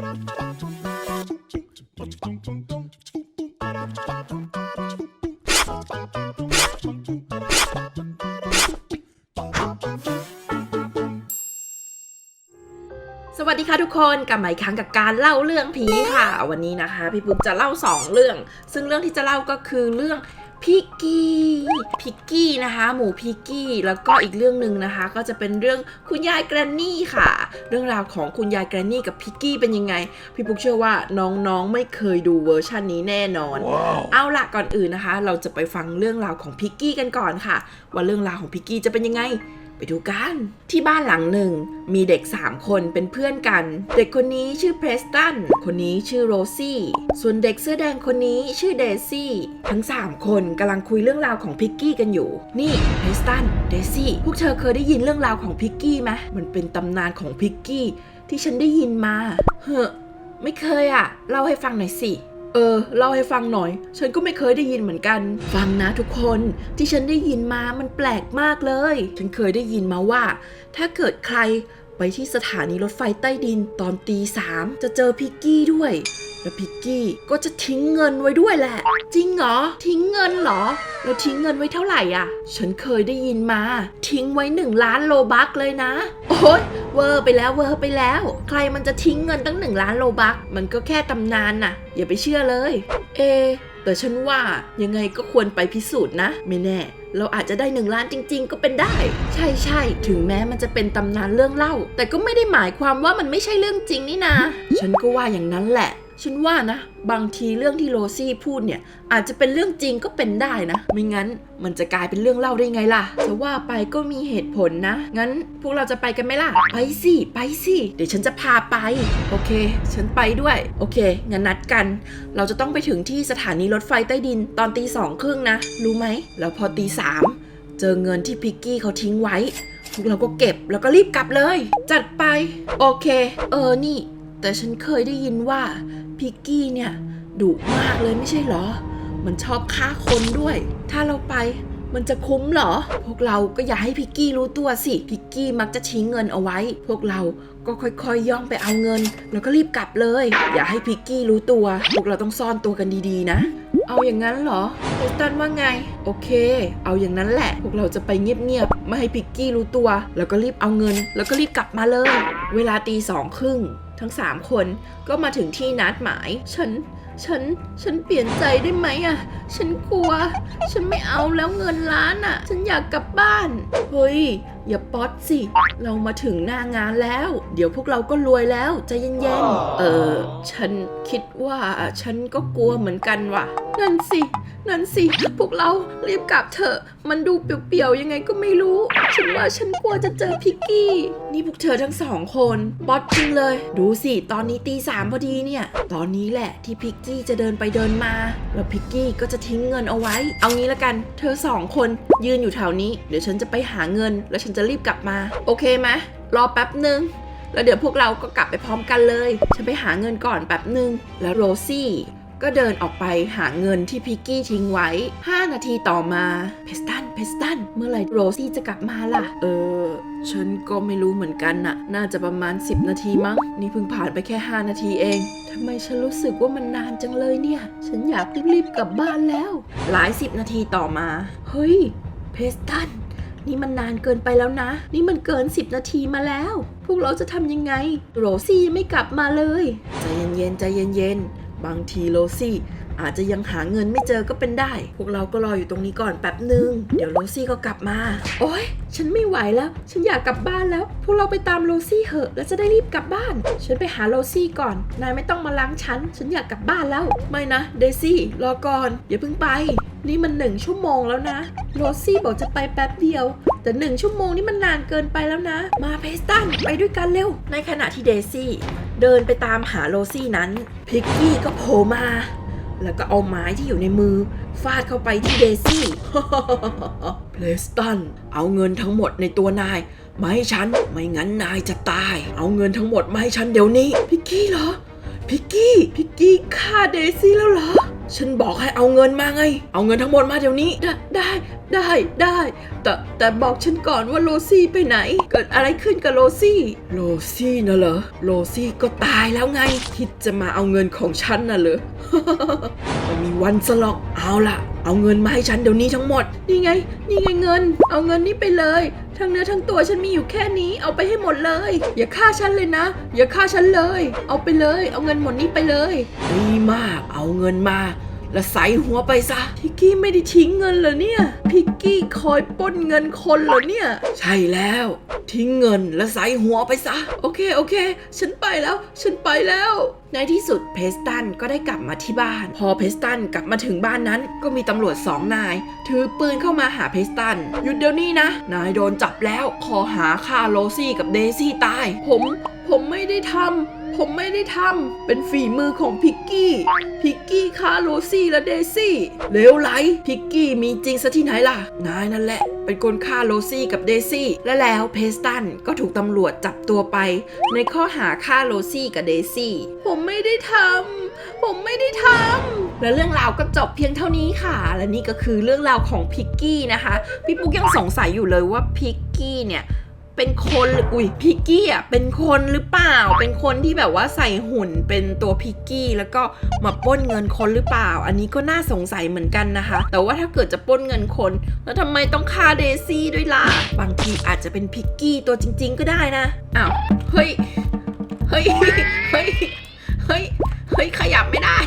สวัสดีค่ะทุกคนกลับมาอีกครั้งกับการเล่าเรื่องผีค่ะ วันนี้นะคะ พี่ปุ๊กจะเล่า 2 เรื่อง ซึ่งเรื่องที่จะเล่าก็คือเรื่อง พิกกี้พิกกี้นะคะ หมูพิกกี้ แล้วก็อีกเรื่องหนึ่งนะคะ ก็จะเป็นเรื่องคุณยายแกรนนี่ค่ะ เรื่องราวของคุณยายแกรนนี่กับพิกกี้เป็นยังไง พี่ปุ๊กเชื่อว่าน้องๆไม่เคยดูเวอร์ชันนี้แน่นอนเอาล่ะก่อนอื่นนะคะ เราจะไปฟังเรื่องราวของพิกกี้กันก่อนค่ะ ว่าเรื่องราวของพิกกี้จะเป็นยังไง ไปดูกัน ที่บ้านหลังหนึ่ง มีเด็ก 3 คนเป็นเพื่อนกัน เด็กคนนี้ชื่อเพรสตัน คนนี้ชื่อโรซี่ ส่วนเด็กเสื้อแดงคนนี้ชื่อเดซี่ ทั้ง 3 คนกำลังคุยเรื่องราวของพิกกี้กันอยู่ นี่เพรสตัน เดซี่ พวกเธอเคยได้ยินเรื่องราวของพิกกี้ไหมมันเป็นตำนานของพิกกี้ที่ฉันได้ยินมา เฮ้อไม่เคยอะเล่าให้ฟังหน่อยสิ เออเล่าให้ฟังหน่อย ฉันก็ไม่เคยได้ยินเหมือนกัน ฟังนะทุกคนที่ฉันได้ยินมามันแปลกมากเลย ฉันเคยได้ยินมาว่า ถ้าเกิดใครไปที่สถานีรถไฟใต้ดินตอนตีสามจะเจอพิกกี้ด้วย แล้วพิกกี้ก็จะทิ้งเงินไว้ด้วยแหละ จริงเหรอ ทิ้งเงินเหรอ แล้วทิ้งเงินไว้เท่าไหร่อะ ฉันเคยได้ยินมา ทิ้งไว้หนึ่งล้านโลบักเลยนะ โอ๊ยเวอร์ไปแล้วเวอร์ไปแล้ว ใครมันจะทิ้งเงินตั้งหนึ่งล้านโลบักมันก็แค่ตำนานน่ะ อย่าไปเชื่อเลย เอ แต่ฉันว่ายังไงก็ควรไปพิสูจน์นะ ไม่แน่เราอาจจะได้หนึ่งล้านจริง ๆ ก็เป็นได้ ใช่ใช่ถึงแม้มันจะเป็นตำนานเรื่องเล่า แต่ก็ไม่ได้หมายความว่ามันไม่ใช่เรื่องจริงนี่นะฉันก็ว่าอย่างนั้นแหละ ฉันว่านะ บางทีเรื่องที่โรซี่พูดเนี่ย อาจจะเป็นเรื่องจริงก็เป็นได้นะ ไม่งั้นมันจะกลายเป็นเรื่องเล่าได้ไงล่ะจะว่าไปก็มีเหตุผลนะ งั้นพวกเราจะไปกันไหมล่ะ ไปสิ ไปสิ เดี๋ยวฉันจะพาไป โอเค ฉันไปด้วย โอเค งั้นนัดกัน เราจะต้องไปถึงที่สถานีรถไฟใต้ดินตอนตีสองครึ่งนะ รู้ไหม แล้วพอตีสามเจอเงินที่พิกกี้เขาทิ้งไว้ พวกเราก็เก็บแล้วก็รีบกลับเลย จัดไป โอเค เออ นี่ แต่ฉันเคยได้ยินว่าพิกกี้เนี่ยดุมากเลยไม่ใช่เหรอ มันชอบฆ่าคนด้วย ถ้าเราไปมันจะคุ้มเหรอ พวกเราก็อย่าให้พิกกี้รู้ตัวสิ พิกกี้มักจะทิ้งเงินเอาไว้ พวกเราก็ค่อยๆย่องไปเอาเงิน แล้วก็รีบกลับเลย อย่าให้พิกกี้รู้ตัว พวกเราต้องซ่อนตัวกันดีๆนะ เอาอย่างนั้นเหรอเอสตันว่าไง โอเค เอาอย่างนั้นแหละ พวกเราจะไปเงียบๆ ไม่ให้พิกกี้รู้ตัว แล้วก็รีบเอาเงิน แล้วก็รีบกลับมาเลย เวลาตีสองครึ่งทั้งสามคนก็มาถึงที่นัดหมาย ฉัน ฉัน ฉันเปลี่ยนใจได้ไหมอะฉันกลัว ฉันไม่เอาแล้วเงินล้านอะฉันอยากกลับบ้าน เฮ้ยอย่าป๊อตสิ เรามาถึงหน้างานแล้ว เดี๋ยวพวกเราก็รวยแล้วใจเย็นๆ เออ ฉันคิดว่าฉันก็กลัวเหมือนกันว่ะ นั่นสิ นั่นสิ พวกเรารีบกลับเถอะ มันดูเปลี่ยวๆยังไงก็ไม่รู้ ฉันว่าฉันกลัวจะเจอพิกกี้ นี่พวกเธอทั้งสองคนบอสจริงเลย ดูสิ ตอนนี้ตีสามพอดีเนี่ย ตอนนี้แหละที่พิกกี้จะเดินไปเดินมา แล้วพิกกี้ก็จะทิ้งเงินเอาไว้ เอางี้ละกัน เธอสองคนยืนอยู่แถวนี้ เดี๋ยวฉันจะไปหาเงินแล้วฉันจะะรีบกลับมา โอเคไหมรอแป๊บหนึ่งแล้วเดี๋ยวพวกเราก็กลับไปพร้อมกันเลย ฉันไปหาเงินก่อนแป๊บหนึ่งแล้วโรซี่ ก็เดินออกไปหาเงินที่พิกกี้ทิ้งไว้ 5 นาทีต่อมา เพสตัน เพสตัน เมื่อไหร่โรซี่จะกลับมาล่ะ เออ ฉันก็ไม่รู้เหมือนกันน่ะ น่าจะประมาณ 10 นาทีมั้ง นี่เพิ่งผ่านไปแค่ 5 นาทีเอง ทำไมฉันรู้สึกว่ามันนานจังเลยเนี่ย ฉันอยากรีบๆกลับบ้านแล้ว หลายสิบนาทีต่อมา เฮ้ย เพสตัน นี่มันนานเกินไปแล้วนะ นี่มันเกิน 10 นาทีมาแล้ว พวกเราจะทำยังไง โรซี่ยังไม่กลับมาเลย ใจเย็นๆ ใจเย็นๆ บางทีโรซี่ อาจจะยังหาเงินไม่เจอก็เป็นได้ พวกเราก็รออยู่ตรงนี้ก่อนแป๊บหนึ่งเดี๋ยวโรซี่ก็กลับมา โอ๊ย ฉันไม่ไหวแล้ว ฉันอยากกลับบ้านแล้ว พวกเราไปตามโรซี่เหอะ แล้วจะได้รีบกลับบ้าน ฉันไปหาโรซี่ก่อน นายไม่ต้องมาล้างฉัน ฉันอยากกลับบ้านแล้ว ไม่นะ เดซี่ รอก่อน อย่าเพิ่งไป นี่มันหนึ่งชั่วโมงแล้วนะ โรซี่บอกจะไปแป๊บเดียว แต่หนึ่งชั่วโมงนี่มันนานเกินไปแล้วนะ มาเพสตันไปด้วยกันเร็ว ในขณะที่เดซี่เดินไปตามหาโรซี่นั้นพิกกี้ก็โผล่มา แล้วก็เอาไม้ที่อยู่ในมือ ฟาดเข้าไปที่เดซี่เพลสตันเอาเงินทั้งหมดในตัวนายมาให้ฉันไม่งั้นนายจะตาย เอาเงินทั้งหมดมาให้ฉันเดี๋ยวนี้พิกกี้เหรอพิกกี้พิกกี้ฆ่าเดซี่แล้วเหรอ ฉันบอกให้เอาเงินมาไง เอาเงินทั้งหมดมาเดี๋ยวนี้ ได้ได้ได้ได้ แต่แต่บอกฉันก่อนว่าโรซี่ไปไหน เกิดอะไรขึ้นกับโรซี่ โรซี่น่ะเหรอ โรซี่ก็ตายแล้วไง คิดจะมาเอาเงินของฉันน่ะเหรอไม่มีวันสลอกเอาล่ะ เอาเงินมาให้ฉันเดี๋ยวนี้ทั้งหมด นี่ไง นี่ไงเงิน เอาเงินนี้ไปเลย ทั้งเนื้อทั้งตัวฉันมีอยู่แค่นี้เอาไปให้หมดเลย อย่าฆ่าฉันเลยนะ อย่าฆ่าฉันเลย เอาไปเลย เอาเงินหมดนี้ไปเลยดีมาก เอาเงินมา แล้วใส่หัวไปซะพิกกี้ไม่ได้ทิ้งเงินเหรอเนี่ยพิกกี้คอยปล้นเงินคนเหรอเนี่ย ใช่แล้ว ทิ้งเงินแล้วใส่หัวไปซะ โอเคโอเค ฉันไปแล้ว ฉันไปแล้ว ในที่สุดเพสตันก็ได้กลับมาที่บ้าน พอเพสตันกลับมาถึงบ้านนั้น ก็มีตำรวจสองนาย ถือปืนเข้ามาหาเพสตัน หยุดเดี๋ยวนี้นะ นายโดนจับแล้วขอหาฆ่าโรซี่กับเดซี่ตาย ผม ผมไม่ได้ทำผมไม่ได้ทำเป็นฝีมือของพิกกี้พิกกี้ฆ่าโรซี่และเดซี่เลวไหลพิกกี้มีจริงซะที่ไหนล่ะนายนั่นแหละ เป็นคนฆ่าโรซี่กับเดซี่ และแล้วเพสตันก็ถูกตำรวจจับตัวไป ในข้อหาฆ่าโรซี่กับเดซี่ ผมไม่ได้ทำ ผมไม่ได้ทำ และเรื่องราวก็จบเพียงเท่านี้ค่ะ และนี่ก็คือเรื่องราวของพิกกี้นะคะ พี่ปุ๊กยังสงสัยอยู่เลยว่าพิกกี้เนี่ย เป็นคนหรืออุ้ยพิกกี้อะเป็นคนหรือเปล่า เป็นคนที่แบบว่าใส่หุ่นเป็นตัวพิกกี้แล้วก็มาป้นเงินคนหรือเปล่า อันนี้ก็น่าสงสัยเหมือนกันนะคะ แต่ว่าถ้าเกิดจะป้นเงินคน แล้วทำไมต้องฆ่าเดซี่ด้วยล่ะบางทีอาจจะเป็นพิกกี้ตัวจริง ๆ ก็ได้นะอ้าวเฮ้ยเฮ้ยเฮ้ยเฮ้ยเฮ้ยขยับไม่ได้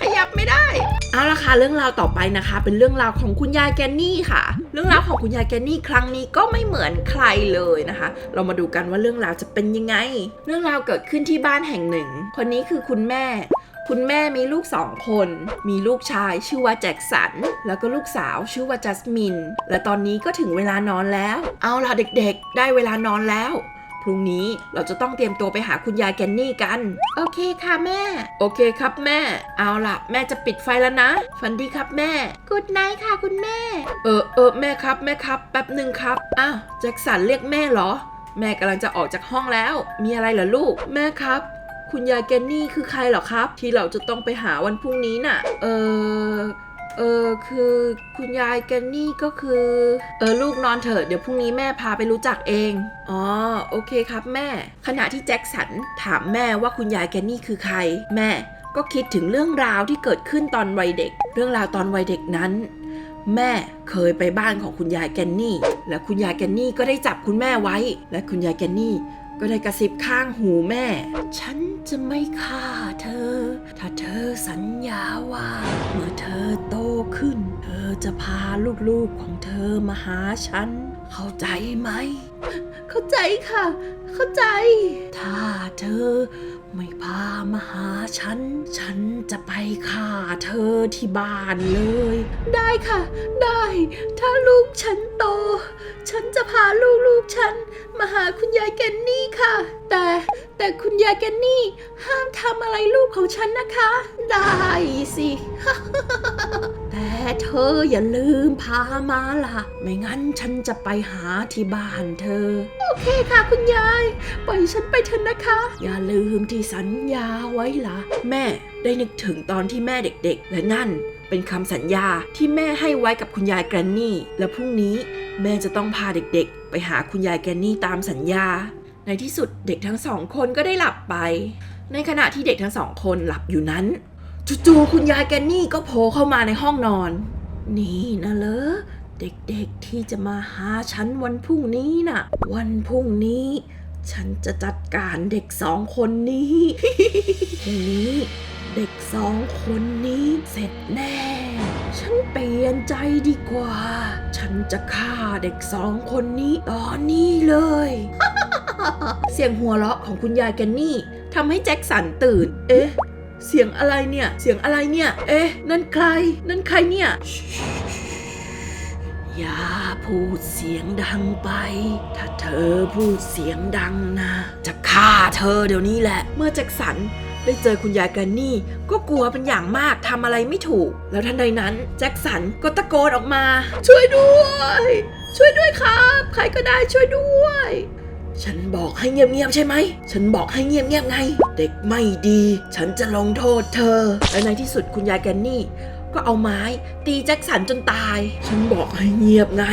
ขยับไม่ได้ เอาละค่ะเรื่องราวต่อไปนะคะ เป็นเรื่องราวของคุณยายแกนนี่ค่ะ รื่องราวของคุณยายแกนี่ครั้งนี้ก็ไม่เหมือนใครเลยนะคะ เรามาดูกันว่าเรื่องราวจะเป็นยังไง เรื่องราวเกิดขึ้นที่บ้านแห่งหนึ่ง คนนี้คือคุณแม่ คุณแม่มีลูกสองคน มีลูกชายชื่อว่าแจ็คสัน แล้วก็ลูกสาวชื่อว่าจัสมิน และตอนนี้ก็ถึงเวลานอนแล้ว เอาล่ะเด็กๆ ได้เวลานอนแล้ว รุ่งนี้ เราจะต้องเตรียมตัวไปหาคุณยายแกนนี่กัน โอเคค่ะแม่ โอเคครับแม่ เอาล่ะ แม่จะปิดไฟแล้วนะ ฝันดีครับแม่กุดไนท์ค่ะคุณแม่ เออเออแม่ครับแม่ครับ แป๊บหนึ่งครับ อ้าวแจ็คสันเรียกแม่เหรอ แม่กำลังจะออกจากห้องแล้ว มีอะไรเหรอลูก แม่ครับ คุณยายแกนนี่คือใครเหรอครับ ที่เราจะต้องไปหาวันพรุ่งนี้น่ะ เออ เออคือคุณยายแกนนี่ก็คือ เออลูกนอนเถอะเดี๋ยวพรุ่งนี้แม่พาไปรู้จักเอง อ๋อโอเคครับแม่ ขณะที่แจ็คสันถามแม่ว่าคุณยายแกนนี่คือใคร แม่ก็คิดถึงเรื่องราวที่เกิดขึ้นตอนวัยเด็ก เรื่องราวตอนวัยเด็กนั้น แม่เคยไปบ้านของคุณยายแกนนี่ และคุณยายแกนนี่ก็ได้จับคุณแม่ไว้ และคุณยายแกนนี่ ก็ได้กระซิบข้างหูแม่ ฉันจะไม่ฆ่าเธอ ถ้าเธอสัญญาว่า เมื่อเธอโตขึ้น เธอจะพาลูกๆของเธอมาหาฉัน เข้าใจไหม เข้าใจค่ะ เข้าใจ ถ้าเธอไม่พามาหาฉัน ฉันจะไปฆ่าเธอที่บ้านเลย ได้ค่ะ ได้ ถ้าลูกฉันโต ฉันจะพาลูกๆฉัน มาหาคุณยายแกนนี่ค่ะ แต่แต่คุณยายแกนนี่ ห้ามทำอะไรลูกของฉันนะคะ ได้สิ แต่เธออย่าลืมพามาล่ะ ไม่งั้นฉันจะไปหาที่บ้านเธอ โอเคค่ะคุณยาย ปล่อยฉันไปเถอะนะคะ อย่าลืมที่สัญญาไว้ล่ะ แม่ได้นึกถึงตอนที่แม่เด็กๆ และนั่นเป็นคำสัญญาที่แม่ให้ไว้กับคุณยายแกรนนี่ และพรุ่งนี้แม่จะต้องพาเด็กๆ ไปหาคุณยายแกรนนี่ตามสัญญา ในที่สุดเด็กทั้งสองคนก็ได้หลับไป ในขณะที่เด็กทั้งสองคนหลับอยู่นั้น จู่ๆคุณยายแกนนี่ก็โผล่เข้ามาในห้องนอน นี่นะเหรอเด็กๆที่จะมาหาฉันวันพรุ่งนี้น่ะ วันพรุ่งนี้ ฉันจะจัดการเด็กสองคนนี้พรุ่งนี้เด็กสองคนนี้เสร็จแน่ ฉันเปลี่ยนใจดีกว่า ฉันจะฆ่าเด็กสองคนนี้ตอนนี้เลย เสียงหัวเราะของคุณยายแกนนี่ทำให้แจ็คสันตื่น เอ๊ะ เสียงอะไรเนี่ย เสียงอะไรเนี่ย เอ๊ะ นั่นใคร นั่นใครเนี่ยอย่าพูดเสียงดังไป ถ้าเธอพูดเสียงดังนะ จะฆ่าเธอเดี๋ยวนี้แหละ เมื่อแจ็คสันได้เจอคุณยายแกรนนี่ ก็กลัวเป็นอย่างมากทำอะไรไม่ถูก แล้วทันใดนั้น แจ็คสันก็ตะโกนออกมา ช่วยด้วย ช่วยด้วยครับ ใครก็ได้ช่วยด้วย ฉันบอกให้เงียบๆใช่ไหม ฉันบอกให้เงียบๆไง เด็กไม่ดี ฉันจะลงโทษเธอ และในที่สุดคุณยายแกนนี่ ก็เอาไม้ ตีแจ็คสันจนตาย ฉันบอกให้เงียบไง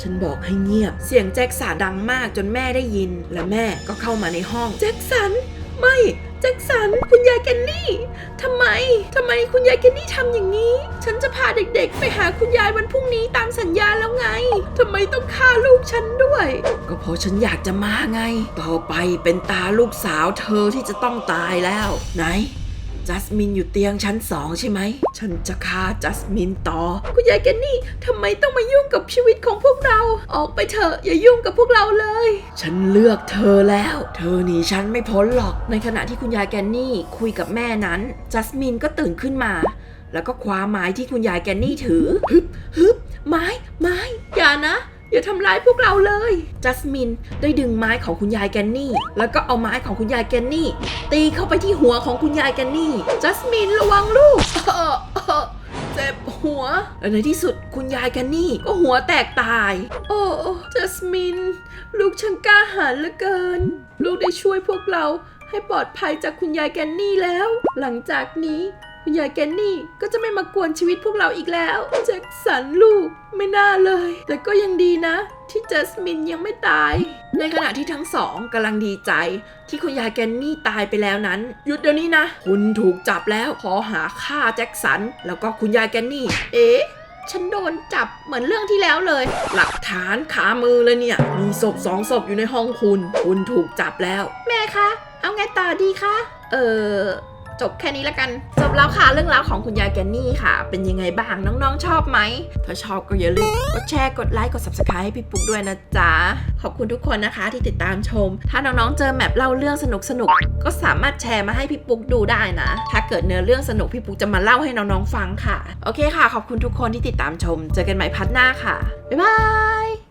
ฉันบอกให้เงียบ เสียงแจ็คสันดังมากจนแม่ได้ยิน และแม่ก็เข้ามาในห้อง แจ็คสัน ไม่แจ็คสันคุณยายแกนนี่ทำไมทำไมคุณยายแกนนี่ทำอย่างนี้ ฉันจะพาเด็กๆ ไปหาคุณยายวันพรุ่งนี้ตามสัญญาแล้วไงทำไมต้องฆ่าลูกฉันด้วย ก็เพราะฉันอยากจะมาไง ต่อไปเป็นตาลูกสาวเธอที่จะต้องตายแล้ว ไหน จัสมินอยู่เตียงชั้นสองใช่ไหม ฉันจะฆ่าจัสมินต่อ คุณยายแกนนี่ทำไมต้องมายุ่งกับชีวิตของพวกเรา ออกไปเถอะอย่ายุ่งกับพวกเราเลย ฉันเลือกเธอแล้ว เธอหนีฉันไม่พ้นหรอก ในขณะที่คุณยายแกนนี่คุยกับแม่นั้น จัสมินก็ตื่นขึ้นมา แล้วก็คว้าไม้ที่คุณยายแกนนี่ถือ ฮึบฮึบไม้ ไม้ อย่านะ อย่าทำร้ายพวกเราเลย จัสมินได้ดึงไม้ของคุณยายแกนนี่ แล้วก็เอาไม้ของคุณยายแกนนี่ ตีเข้าไปที่หัวของคุณยายแกนนี่ จัสมินระวังลูกเออเออเจ็บหัว และในที่สุดคุณยายแกนนี่ก็หัวแตกตาย โอ้จัสมิน ลูกช่างกล้าหาญเหลือเกิน ลูกได้ช่วยพวกเราให้ปลอดภัยจากคุณยายแกนนี่แล้ว หลังจากนี้ คุณยายแกนนี่ก็จะไม่มากวนชีวิตพวกเราอีกแล้วแจ็คสันลูกไม่น่าเลย แต่ก็ยังดีนะ ที่จัสมินยังไม่ตาย ในขณะที่ทั้งสองกำลังดีใจ ที่คุณยายแกนนี่ตายไปแล้วนั้น หยุดเดี๋ยวนี้นะ คุณถูกจับแล้วขอหาฆ่าแจ็คสัน แล้วก็คุณยายแกนนี่ เอ๊ะฉันโดนจับเหมือนเรื่องที่แล้วเลย หลักฐานขามือเลยเนี่ย มีศพสองศพอยู่ในห้องคุณ คุณถูกจับแล้ว แม่คะ เอาไงต่อดีคะ เออ จบแค่นี้แล้วกัน จบแล้วค่ะเรื่องราวของคุณยายแกนนี่ค่ะ เป็นยังไงบ้างน้องๆชอบไหมถ้าชอบก็อย่าลืมกดแชร์กดไลค์กด subscribe ให้พี่ปุ๊กด้วยนะจ๊ะ ขอบคุณทุกคนนะคะที่ติดตามชม ถ้าน้องๆเจอแมปเล่าเรื่องสนุกๆก็สามารถแชร์มาให้พี่ปุ๊กดูได้นะ ถ้าเกิดเนื้อเรื่องสนุกพี่ปุ๊กจะมาเล่าให้น้องๆฟังค่ะ โอเคค่ะ ขอบคุณทุกคนที่ติดตามชม เจอกันใหม่พัดหน้าค่ะบ๊ายบาย